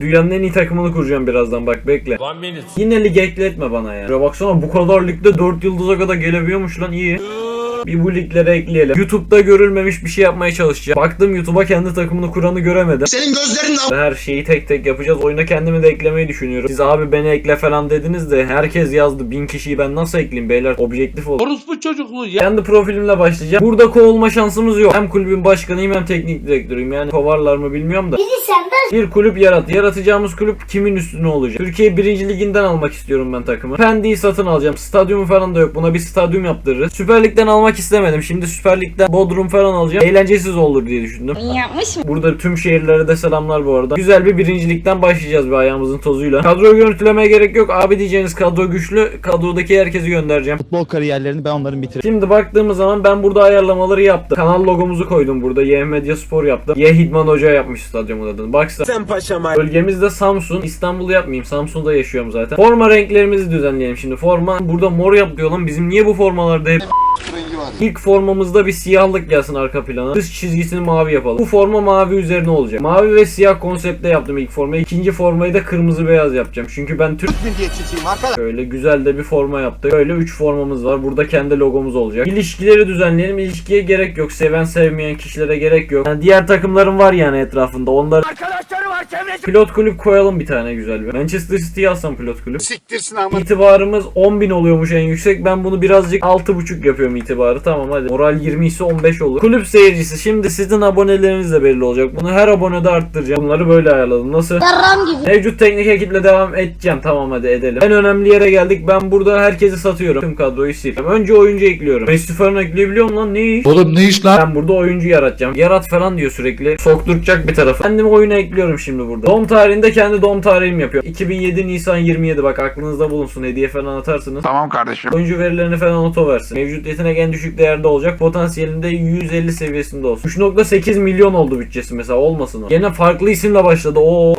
Dünyanın en iyi takımını kuracağım birazdan bak bekle. One minute. Yine lig ekletme bana ya. Ya baksana bu kadar ligde 4 yıldıza kadar gelebiliyormuş lan iyi. Bir bu liglere ekleyelim. YouTube'da görülmemiş bir şey yapmaya çalışacağım. Baktım YouTube'a kendi takımını kuranı göremedim. Senin gözlerin Her şeyi tek tek yapacağız. Oyuna kendimi de eklemeyi düşünüyorum. Siz abi beni ekle falan dediniz de herkes yazdı. Bin kişiyi ben nasıl ekleyeyim beyler? Objektif ol. Orospu çocukluğu ya. Kendi profilimle başlayacağım. Burada kovulma şansımız yok. Hem kulübün başkanıyım hem teknik direktörüyüm. Yani kovarlar mı bilmiyorum da. Bir kulüp yarat. Yaratacağımız kulüp kimin üstüne olacak? Türkiye 1. liginden almak istiyorum ben takımı. Pendik'i satın alacağım. Stadyumu falan da yok. Buna bir stadyum yaptırırız. Süper Lig'den almak istemedim. Şimdi Süper Lig'den Bodrum falan alacağım. Eğlencesiz olur diye düşündüm. Yapmış mı? Burada tüm şehirlere de selamlar bu arada. Güzel bir birincilikten başlayacağız bir ayağımızın tozuyla. Kadro görüntülemeye gerek yok. Abi diyeceğiniz kadro güçlü. Kadrodaki herkesi göndereceğim. Futbol kariyerlerini ben onların bitireceğim. Şimdi baktığımız zaman ben burada ayarlamaları yaptım. Kanal logomuzu koydum burada. Y Medya Spor yaptım. Y Hidman Hoca yapmış stadyumun adını. Baksana. Sen paşama. Bölgemiz de Samsun. İstanbul yapmayayım. Samsun'da yaşıyorum zaten. Forma renklerimizi düzenleyelim şimdi. Forma burada mor yap diyor lan. Bizim niye bu formalarda hep İlk formamızda bir siyahlık gelsin arka plana. Dış çizgisini mavi yapalım. Bu forma mavi üzerine olacak. Mavi ve siyah konseptle yaptım ilk formayı. İkinci formayı da kırmızı beyaz yapacağım. Çünkü ben Türk milliyetçisiyim arkadaş. Böyle güzel de bir forma yaptık. Böyle 3 formamız var. Burada kendi logomuz olacak. İlişkileri düzenleyelim. İlişkiye gerek yok. Seven sevmeyen kişilere gerek yok. Yani diğer takımların var yani etrafında. Onlar Arkadaşları var çevresi. pilot kulüp koyalım bir tane güzel bir. Manchester City'yi alsam pilot kulüp. Siktirsin ama. İtibarımız 10.000 oluyormuş en yüksek. Ben bunu birazcık 6.5 yapıyorum itibarı. Tamam hadi. Moral 20 ise 15 olur. Kulüp seyircisi. Şimdi sizin aboneleriniz de belli olacak. Bunu her abonede arttıracağım. Bunları böyle ayarladım. Nasıl? Yarram gibi. Mevcut teknik ekiple devam edeceğim. Tamam hadi edelim. En önemli yere geldik. Ben burada herkesi satıyorum. Tüm kadroyu sileceğim. Önce oyuncu ekliyorum. Messi falan ekleyebiliyorum lan ne iş? Oğlum ne iş lan? Ben burada oyuncu yaratacağım. Yarat falan diyor sürekli. Sokturacak bir tarafı. Kendimi oyuna ekliyorum şimdi burada. Doğum tarihinde kendi doğum tarihim yapıyor. 2007 Nisan 27 bak aklınızda bulunsun. Hediye falan atarsınız. Tamam kardeşim. Oyuncu verilerini falan oto versin. Mevcut yetenek en düşük değerde olacak. Potansiyelinde 150 seviyesinde olsun. 3.8 milyon oldu bütçesi mesela olmasın o. Gene farklı isimle başladı. Oo.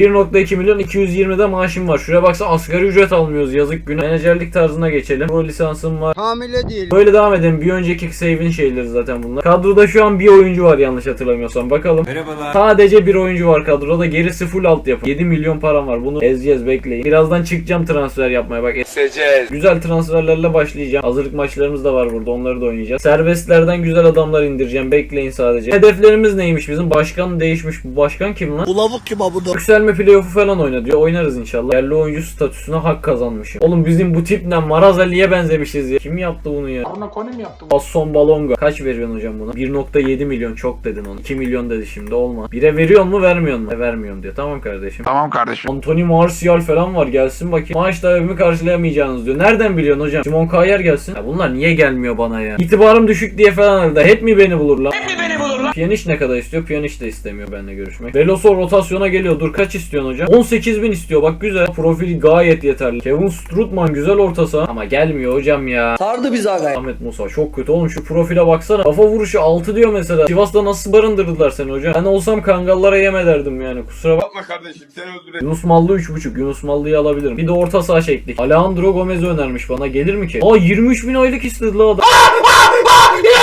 1.2 milyon 220'de maaşım var. Şuraya baksa asgari ücret almıyoruz yazık günah. Menajerlik tarzına geçelim. Pro lisansım var. Hamile değil. Böyle devam edelim. Bir önceki save'in şeyleri zaten bunlar. Kadroda şu an bir oyuncu var yanlış hatırlamıyorsam. Bakalım. Merhabalar. Sadece bir oyuncu var kadroda. Gerisi full altyapı. 7 milyon param var. Bunu ezeceğiz bekleyin. Birazdan çıkacağım transfer yapmaya. Bak Seceğiz. Güzel transferlerle başlayacağım. Hazırlık maçlarımız da var burada. Onları da oynayacağız. Serbestlerden güzel adamlar indireceğim. Bekleyin sadece. Hedeflerimiz neymiş bizim? Başkan değişmiş. Bu başkan kim lan? Bu lavuk kim abi burada? Yükselme playoff'u falan oyna diyor. Oynarız inşallah. Yerli oyuncu statüsüne hak kazanmışım. Oğlum bizim bu tip ne? Maraz Ali'ye benzemişiz ya. Kim yaptı bunu ya? Buna konu mu yaptın? Basson Balonga. Kaç veriyorsun hocam buna? 1.7 milyon çok dedin onu. 2 milyon dedi şimdi olma. 1'e veriyor mu vermiyor mu? E, vermiyorum diyor. Tamam kardeşim. Tamam kardeşim. Anthony Martial falan var gelsin bakayım. Maaş talebimi karşılayamayacağınız diyor. Nereden biliyorsun hocam? Simon Kayer gelsin. Ya bunlar niye gelmiyor bana ya? İtibarım düşük diye falan herhalde. Hep mi beni bulur lan? Hep mi? Piyaniş ne kadar istiyor? Piyaniş de istemiyor benimle görüşmek. Veloso rotasyona geliyor. Dur kaç istiyorsun hocam? 18 bin istiyor. Bak güzel. Profil gayet yeterli. Kevin Strutman güzel orta saha. Ama gelmiyor hocam ya. Sardı bizi aga. Ahmet Musa çok kötü oğlum şu profile baksana. Kafa vuruşu 6 diyor mesela. Sivas'ta nasıl barındırdılar seni hocam? Ben olsam kangallara yem ederdim yani. Kusura bak. Yapma kardeşim seni öldüreceğim. Yunus Mallı 3.5. Yunus Mallı'yı alabilirim. Bir de orta saha çektik. Alejandro Gomez'i önermiş bana. Gelir mi ki? Aa 23 bin aylık istedi la adam.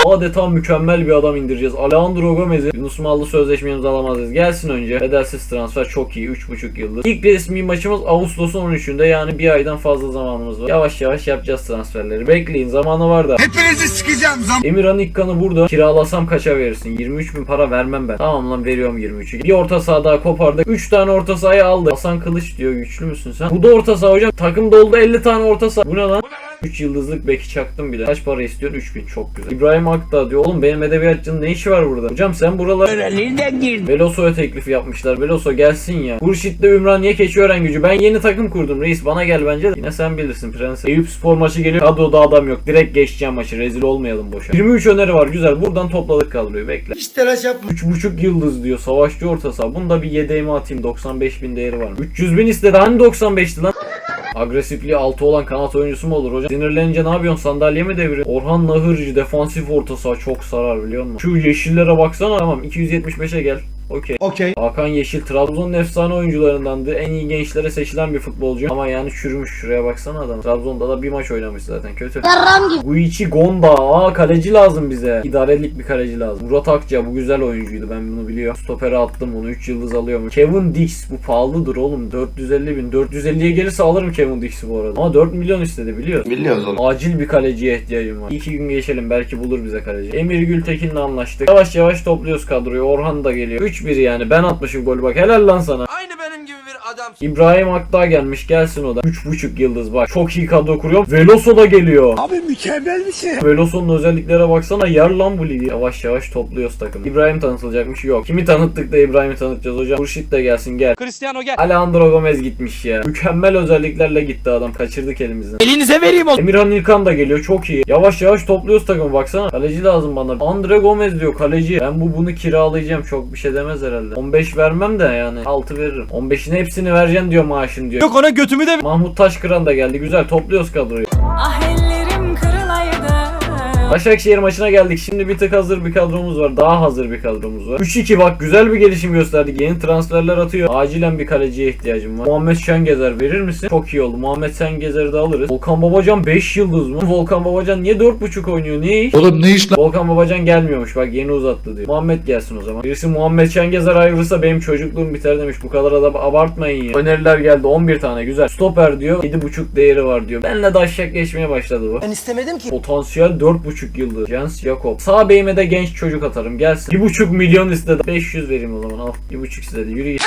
Adeta mükemmel bir adam indireceğiz. Alejandro Gomez'i Yunus Mallı sözleşme imzalamazız. Gelsin önce. Bedelsiz transfer çok iyi. 3.5 yıldız. İlk resmi maçımız Ağustos'un 13'ünde yani bir aydan fazla zamanımız var. Yavaş yavaş yapacağız transferleri. Bekleyin zamanı var da. Hepinizi sikeceğim zam. Emirhan İkkan'ı burada kiralasam kaça verirsin? 23 bin para vermem ben. Tamam lan veriyorum 23'ü. Bir orta saha daha kopardık. 3 tane orta sahayı aldı. Hasan Kılıç diyor güçlü müsün sen? Bu da orta saha hocam. Takım doldu 50 tane orta saha. Bu ne lan? 3 yıldızlık beki çaktım bile. Kaç para istiyorsun? 3000 çok güzel. İbrahim Akdağ diyor. Oğlum benim edebiyatçının ne işi var burada? Hocam sen buralar... Nereden girdin? Veloso'ya teklifi yapmışlar. Veloso gelsin ya. Hurşit'le Ümraniye Keçiören gücü. Ben yeni takım kurdum reis. Bana gel bence. de. Yine sen bilirsin prens. Eyüp spor maçı geliyor. Kadroda adam yok. Direkt geçeceğim maçı. Rezil olmayalım boşa. 23 öneri var. Güzel. Buradan topladık kadroyu. Bekle. Hiç telaş yapma. 3.5 yıldız diyor. Savaşçı orta saha. Bunu da bir yedeğime atayım. 95 bin değeri var. 300 bin istedi. Hani 95'ti lan? Agresifliği 6 olan kanat oyuncusu mu olur hocam? Sinirlenince ne yapıyorsun? Sandalye mi deviriyorsun? Orhan Nahırcı defansif orta saha çok sarar biliyor musun? Şu yeşillere baksana. Tamam 275'e gel. Okey. Okey. Hakan Yeşil Trabzon'un efsane oyuncularındandı. En iyi gençlere seçilen bir futbolcu. Ama yani çürümüş. Şuraya baksana adam. Trabzon'da da bir maç oynamış zaten. Kötü. Guichi Gonda. Aa kaleci lazım bize. İdarelik bir kaleci lazım. Murat Akça bu güzel oyuncuydu. Ben bunu biliyorum. Stopere attım bunu. 3 yıldız alıyormuş. Kevin Dix. Bu pahalıdır oğlum. 450 bin. 450'ye gelirse alırım Kevin Dix'i bu arada. Ama 4 milyon istedi biliyorsun. Biliyoruz onu. Acil bir kaleciye ihtiyacım var. İki gün geçelim belki bulur bize kaleci. Emir Gültekin'le anlaştık. Yavaş yavaş topluyoruz kadroyu. Orhan da geliyor. 3-1 yani. Ben atmışım golü bak. Helal lan sana. Aynı benim gibi bir adam. İbrahim Akdağ gelmiş. Gelsin o da. 3.5 yıldız bak. Çok iyi kadro kuruyor. Veloso da geliyor. Abi mükemmel bir şey. Veloso'nun özelliklere baksana. Yer lan bu ligi. Yavaş yavaş topluyoruz takım. İbrahim tanıtılacakmış. Yok. Kimi tanıttık da İbrahim'i tanıtacağız hocam. Hurşit de gelsin gel. Cristiano gel. Alejandro Gomez gitmiş ya. Mükemmel özelliklerle gitti adam. Kaçırdık elimizden. Elinize vereyim o. Emirhan İlkan da geliyor çok iyi. Yavaş yavaş topluyoruz takımı baksana. Kaleci lazım bana. Andre Gomez diyor kaleci. Ben bu bunu kiralayacağım. Çok bir şey demez herhalde. 15 vermem de yani 6 veririm. 15'in hepsini vereceksin diyor maaşın diyor. Yok ona götümü de Mahmut Taşkıran da geldi. Güzel topluyoruz kadroyu. Ah. Başakşehir maçına geldik. Şimdi bir tık hazır bir kadromuz var. Daha hazır bir kadromuz var. 3-2 bak güzel bir gelişim gösterdik. Yeni transferler atıyor. Acilen bir kaleciye ihtiyacım var. Muhammed Şengezer verir misin? Çok iyi oldu. Muhammed Şengezer'i de alırız. Volkan Babacan 5 yıldız mı? Volkan Babacan niye 4.5 oynuyor? Niye iş? Oğlum ne iş lan? Volkan Babacan gelmiyormuş bak yeni uzattı diyor. Muhammed gelsin o zaman. Birisi Muhammed Şengezer ayrılırsa benim çocukluğum biter demiş. Bu kadar da abartmayın ya. Öneriler geldi 11 tane güzel. Stoper diyor 7.5 değeri var diyor. Benle de aşağı geçmeye başladı bu. Ben istemedim ki. Potansiyel 4.5 yıldız. Jens Jakob. Sağ beyime de genç çocuk atarım. Gelsin. 1.5 milyon istedi. 500 vereyim o zaman. Al. 1.5 istedi. Yürü git.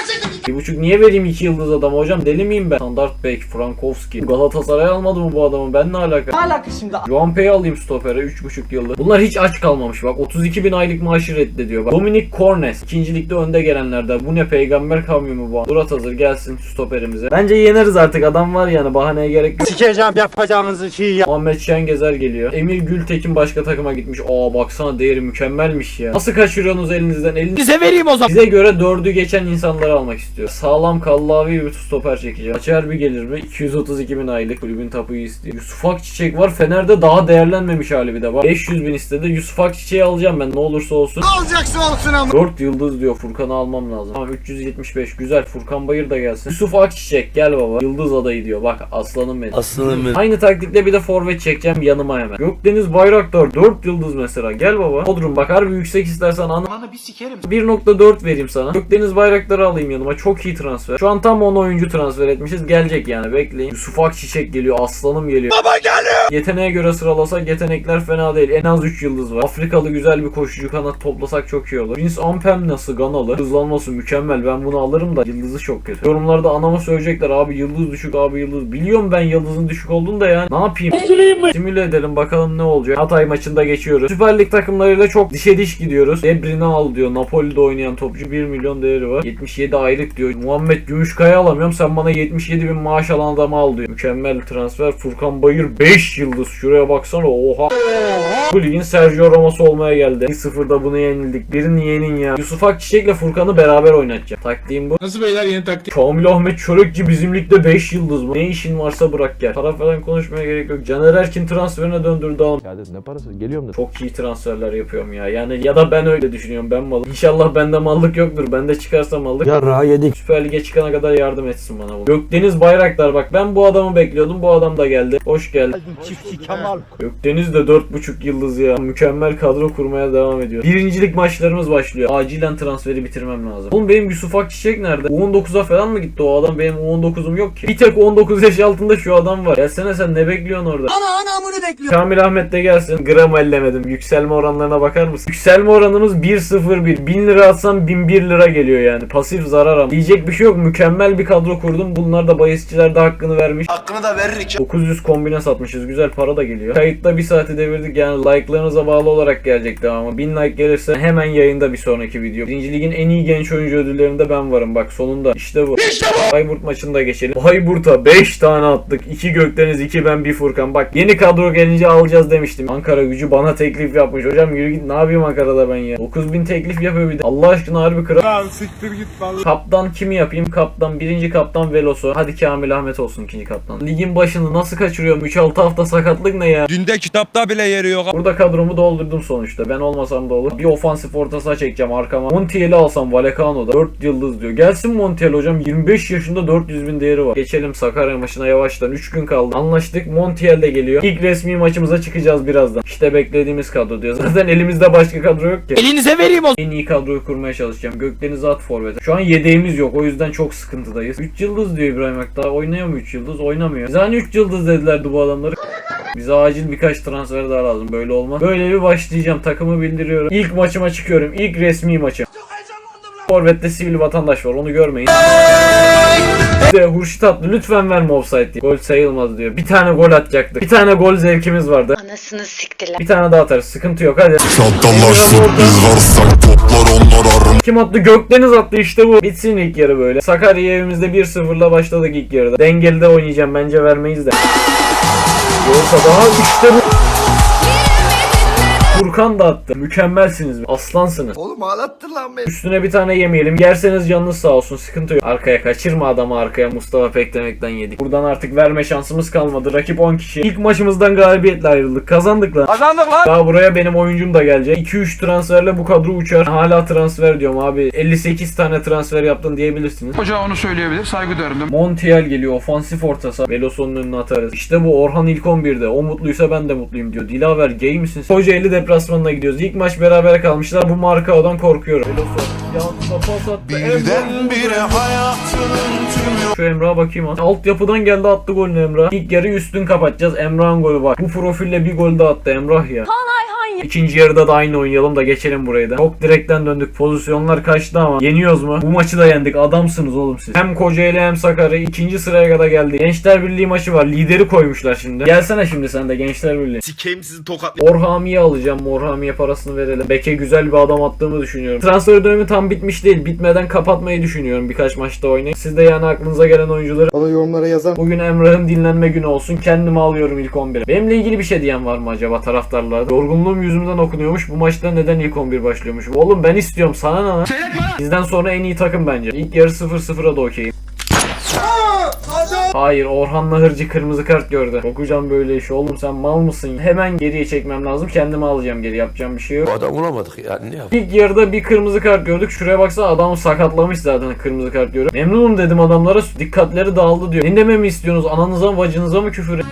1.5 niye vereyim 2 yıldız adamı hocam? Deli miyim ben? Standart bek, Frankowski. Galatasaray almadı mı bu adamı? Ben ne alaka? Alaka şimdi. Juan Pay'i alayım stopere 3.5 yıllık. Bunlar hiç aç kalmamış bak. 32 bin aylık maaşı reddediyor bak. Dominic Cornes. ikincilikte önde gelenlerden. Bu ne peygamber mi bu? Murat hazır gelsin stoperimize. Bence yeneriz artık. Adam var yani. Bahaneye gerek yok. sikeceğim yapacağınızı şey ya. Muhammed Şengezer geliyor. Emir Gültekin başka takıma gitmiş. Aa baksana değeri mükemmelmiş ya. Nasıl kaçırıyorsunuz elinizden? Eliniz Elinize vereyim o zaman. Bize göre dördü geçen insanları almak istiyor. Sağlam kallavi bir stoper çekeceğim. Açar bir gelir mi? 232 bin aylık kulübün tapuyu istiyor. Yusuf Akçiçek var. Fener'de daha değerlenmemiş hali bir de var. 500 bin istedi. Yusuf Akçiçek'i alacağım ben ne olursa olsun. Alacaksın olsun ama. 4 yıldız diyor. Furkan'ı almam lazım. Tamam 375 güzel. Furkan Bayır da gelsin. Yusuf Akçiçek gel baba. Yıldız adayı diyor. Bak aslanım benim. Aslanım benim. Aynı taktikle bir de forvet çekeceğim yanıma hemen. Gökdeniz Bayraktar 4 yıldız mesela. Gel baba. Bodrum bak harbi yüksek istersen ana Bana bir sikerim. 1.4 vereyim sana. Gökdeniz Bayraktar'ı alayım yanıma. Çok iyi transfer. Şu an tam 10 oyuncu transfer etmişiz. Gelecek yani bekleyin. Yusuf Akçiçek geliyor. Aslanım geliyor. Baba geliyor. Yeteneğe göre sıralasak yetenekler fena değil. En az 3 yıldız var. Afrikalı güzel bir koşucu kanat toplasak çok iyi olur. Vince Ampem nasıl Ganalı? Hızlanması mükemmel. Ben bunu alırım da yıldızı çok kötü. Yorumlarda anama söyleyecekler abi yıldız düşük abi yıldız. Biliyorum ben yıldızın düşük olduğunu da yani. Ne yapayım? Simüle edelim bakalım ne olacak. Hatay maçında geçiyoruz. Süper Lig takımlarıyla çok dişe diş gidiyoruz. Debrin'i al diyor. Napoli'de oynayan topçu 1 milyon değeri var. 77 aylık diyor. Muhammed Gümüşkaya alamıyorum. Sen bana 77 bin maaş alan adamı al diyor. Mükemmel transfer. Furkan Bayır 5 yıldız. Şuraya baksana oha. Bu ligin Sergio Ramos'u olmaya geldi. 1-0'da bunu yenildik. Birini yenin ya. Yusuf Akçiçek'le Furkan'ı beraber oynatacağım. Taktiğim bu. Nasıl beyler yeni taktik? Kamil Ahmet Çörekçi bizim ligde 5 yıldız mı? Ne işin varsa bırak gel. Para falan konuşmaya gerek yok. Caner Erkin transferine döndürdü adam. Ya dedim ne parası geliyorum da. Çok iyi transferler yapıyorum ya. Yani ya da ben öyle düşünüyorum. Ben malım. İnşallah bende mallık yoktur. Bende çıkarsa mallık. Ya rahat yedik. Süper Lig'e çıkana kadar yardım etsin bana bu. Gökdeniz Bayraktar bak ben bu adamı bekliyordum. Bu adam da geldi. Hoş geldin. Çiftçi Kemal. Gökdeniz de 4.5 yıldız ya. Mükemmel kadro kurmaya devam ediyor. Birincilik maçlarımız başlıyor. Acilen transferi bitirmem lazım. Oğlum benim Yusuf Akçiçek nerede? U19'a falan mı gitti o adam? Benim U19'um yok ki. Bir tek 19 yaş altında şu adam var. Gelsene sen ne bekliyorsun orada? Ana anamını bekliyor. Kamil Ahmet de gelsin. Gram ellemedim. Yükselme oranlarına bakar mısın? Yükselme oranımız 1.01. 1000 lira atsam 1001 lira geliyor yani. Pasif zarar ama. Diyecek bir şey yok. Mükemmel bir kadro kurdum. Bunlar da bahisçiler de hakkını vermiş. Hakkını da veririk. 900 kombine satmışız. Güzel para da geliyor. Kayıtta bir saati devirdik. Yani like'larınıza bağlı olarak gelecek devamı. 1000 like gelirse hemen yayında bir sonraki video. Birinci ligin en iyi genç oyuncu ödüllerinde ben varım. Bak sonunda. İşte bu. İşte bu. Bayburt maçında geçelim. Bayburt'a 5 tane attık. 2 Gökdeniz, 2 ben, 1 Furkan. Bak yeni kadro gelince alacağız demiştim. Ankara gücü bana teklif yapmış. Hocam yürü git ne yapayım Ankara'da ben ya. 9000 teklif yapıyor bir de. Allah aşkına harbi kral. Lan siktir git vallahi. Kaptan kimi yapayım? Kaptan birinci kaptan Veloso. Hadi Kamil Ahmet olsun ikinci kaptan. Ligin başını nasıl kaçırıyorum? 3-6 hafta sakatlık ne ya? Dünde kitapta bile yeri yok. Burada kadromu doldurdum sonuçta. Ben olmasam da olur. Bir ofansif orta saha çekeceğim arkama. Montiel'i alsam Vallecano'da. 4 yıldız diyor. Gelsin Montiel hocam. 25 yaşında 400 bin değeri var. Geçelim Sakarya maçına yavaştan. 3 gün kaldı. Anlaştık. Montiel de geliyor. İlk resmi maçımıza çıkacağız birazdan. İşte beklediğimiz kadro diyor. Zaten elimizde başka kadro yok ki. Elinize vereyim o. En iyi kadroyu kurmaya çalışacağım. Gökdeniz at forvete. Şu an yedeğimiz yok. O yüzden çok sıkıntıdayız. 3 yıldız diyor İbrahim Akdağ. Oynuyor mu 3 yıldız? Oynamıyor. Biz hani 3 yıldız dedilerdi bu adamları. Bize acil birkaç transfer daha lazım. Böyle olmaz. Böyle bir başlayacağım. Takımı bildiriyorum. İlk maçıma çıkıyorum. İlk resmi maçım. Forvet'te sivil vatandaş var. Onu görmeyin. İşte Hurşit attı. Lütfen verme offside diye. Gol sayılmaz diyor. Bir tane gol atacaktık. Bir tane gol zevkimiz vardı. Anasını siktiler. Bir tane daha atarız. Sıkıntı yok. Hadi. Biz varsak toplar onlar arım Kim attı? Gökdeniz attı işte bu. Bitsin ilk yarı böyle. Sakarya evimizde 1-0'la başladık ilk yarıda. Dengeli de oynayacağım. Bence vermeyiz de. Yoksa daha işte bu. Furkan da attı. Mükemmelsiniz. Aslansınız. Oğlum ağlattın lan beni. Üstüne bir tane yemeyelim. Yerseniz canınız sağ olsun. Sıkıntı yok. Arkaya kaçırma adamı arkaya. Mustafa Peklemek'ten yedik. Buradan artık verme şansımız kalmadı. Rakip 10 kişi. İlk maçımızdan galibiyetle ayrıldık. Kazandık lan. Kazandık lan. Daha buraya benim oyuncum da gelecek. 2-3 transferle bu kadro uçar. Hala transfer diyorum abi. 58 tane transfer yaptın diyebilirsiniz. Hoca onu söyleyebilir saygı duyarım. Montiel geliyor. Ofansif orta saha. Veloson'un önüne atarız. İşte bu Orhan ilk 11'de. O mutluysa ben de mutluyum diyor. Dilaver gay misin? sen? Kocaeli deplasmanına gidiyoruz. İlk maç beraber kalmışlar. Bu markadan korkuyorum. Yanına pas attı. Birdenbire hayatının tümü Şu Emrah'a bakayım az. Altyapıdan geldi attı golünü Emrah. İlk yarı üstün kapatacağız. Emrah'ın golü bak. Bu profille bir gol de attı Emrah ya. İkinci yarıda da aynı oynayalım da geçelim burayı da. Çok direkten döndük. Pozisyonlar kaçtı ama. Yeniyoruz mu? Bu maçı da yendik. Adamsınız oğlum siz. Hem Kocaeli hem Sakarya ikinci sıraya kadar geldi. Gençler Birliği maçı var. Lideri koymuşlar şimdi. Gelsene şimdi sen de Gençler Birliği. Sikeyim sizi tokat. Orhami'yi alacağım. Orhami'ye parasını verelim. Bek'e güzel bir adam attığımı düşünüyorum. Transfer dönemi tam bitmiş değil. Bitmeden kapatmayı düşünüyorum birkaç maçta oynayıp. Siz de yani aklınıza gelen oyuncuları Bana yorumlara yazar. Bugün Emrah'ın dinlenme günü olsun. Kendimi alıyorum ilk 11'e. Benimle ilgili bir şey diyen var mı acaba taraftarlarda? Yorgunluğum yüzümden okunuyormuş. Bu maçta neden ilk 11 başlıyormuş? Oğlum ben istiyorum sana ne lan? Bizden sonra en iyi takım bence. İlk yarı 0-0'a da okeyim. Hayır Orhan Nahırcı kırmızı kart gördü. Okucan böyle iş oğlum sen mal mısın? Hemen geriye çekmem lazım. Kendimi alacağım geri yapacağım bir şey yok. Adam vuramadık ya ne yap İlk yarıda bir kırmızı kart gördük. Şuraya baksana adam sakatlamış zaten kırmızı kart görüyor. Memnunum dedim adamlara. Dikkatleri dağıldı diyor. Ne dememi istiyorsunuz? Ananıza mı bacınıza mı küfür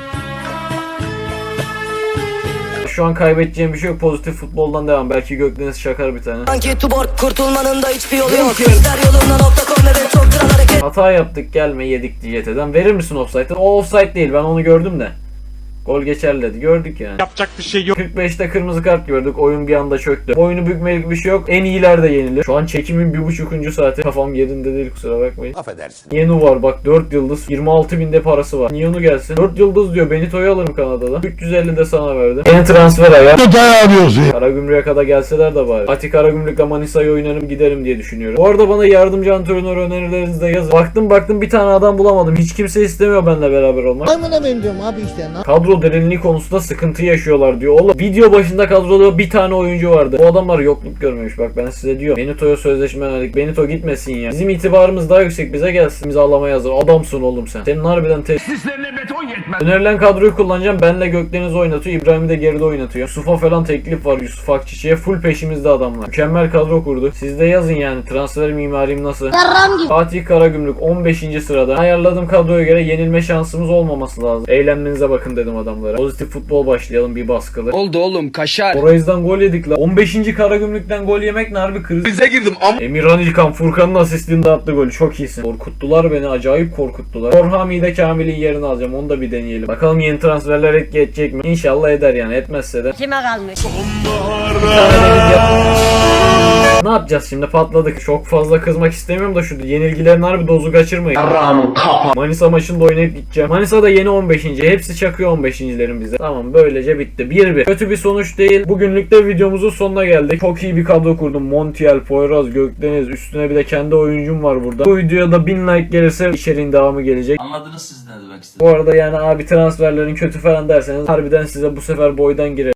Şu an kaybedeceğim bir şey yok. Pozitif futboldan devam. Belki Gökdeniz şakar bir tane. Sanki tuborg kurtulmanın da hiçbir yolu yok Göster yolunda nokta com evet çok kral hareket Hata yaptık gelme yedik diyeteden. Verir misin offside'ı? O offside değil ben onu gördüm de. Gol geçerli dedi. Gördük yani. Yapacak bir şey yok. 45'te kırmızı kart gördük. Oyun bir anda çöktü. Oyunu bükmelik bir şey yok. En iyiler de yenilir. Şu an çekimin bir buçukuncu saati. Kafam yerinde değil kusura bakmayın. Affedersin Yenu var bak 4 yıldız 26 binde parası var. Yenu gelsin. 4 yıldız diyor Benito'yu alırım Kanada'da. 350 de sana verdim. Yeni transfer aya. Karagümrük'e kadar gelseler de bari. Ati Karagümrük'le Manisa'yı oynarım giderim diye düşünüyorum. Bu arada bana yardımcı antrenör önerilerinizi de yazın. Baktım baktım bir tane adam bulamadım. Hiç kimse istemiyor benimle beraber olmak. Amına benim diyorum abi işte. Ne Kadro derinliği konusunda sıkıntı yaşıyorlar diyor. Oğlum video başında kadroda bir tane oyuncu vardı. Bu adamlar yokluk görmemiş bak ben size diyorum. Benito'ya sözleşme verdik. Benito gitmesin ya. Bizim itibarımız daha yüksek bize gelsin. Bizi alamaya hazır. Adamsın oğlum sen. Senin harbiden te- Sislerine beton yetmez. Önerilen kadroyu kullanacağım. Benle Gökdeniz oynatıyor. İbrahim'i de geride oynatıyor. Yusuf'a falan teklif var. Yusuf Akçiçek'e full peşimizde adamlar. Mükemmel kadro kurdu. Siz de yazın yani. Transfer mimarim nasıl? Fatih Karagümrük 15. sırada. Ayarladığım kadroya göre yenilme şansımız olmaması lazım. Eğlenmenize bakın dedim adamlara. Pozitif futbol başlayalım bir baskılı. Oldu oğlum kaşar. Orayız'dan gol yedik la. 15. Karagümrük'ten gol yemek ne harbi kriz. Bize girdim am. Emirhan İlkan Furkan'ın asistinde attı golü. Çok iyisin. Korkuttular beni. Acayip korkuttular. Orhami'yi de Kamil'in yerine alacağım. Onu da bir deneyelim. Bakalım yeni transferler etki edecek mi? İnşallah eder yani. Etmezse de. Kime kalmış? Ya. Ne yapacağız şimdi patladık. Çok fazla kızmak istemiyorum da şu yenilgilerin harbi dozu kaçırmayın. Manisa maçında oynayıp gideceğim. Manisa'da yeni 15. Hepsi çakıyor 15.lerin bize. Tamam böylece bitti. 1-1. Kötü bir sonuç değil. Bugünlük de videomuzun sonuna geldik. Çok iyi bir kadro kurdum. Montiel, Poyraz, Gökdeniz. Üstüne bir de kendi oyuncum var burada. Bu videoya da 1000 like gelirse içeriğin devamı gelecek. Anladınız siz ne demek Bu arada yani abi transferlerin kötü falan derseniz harbiden size bu sefer boydan girer.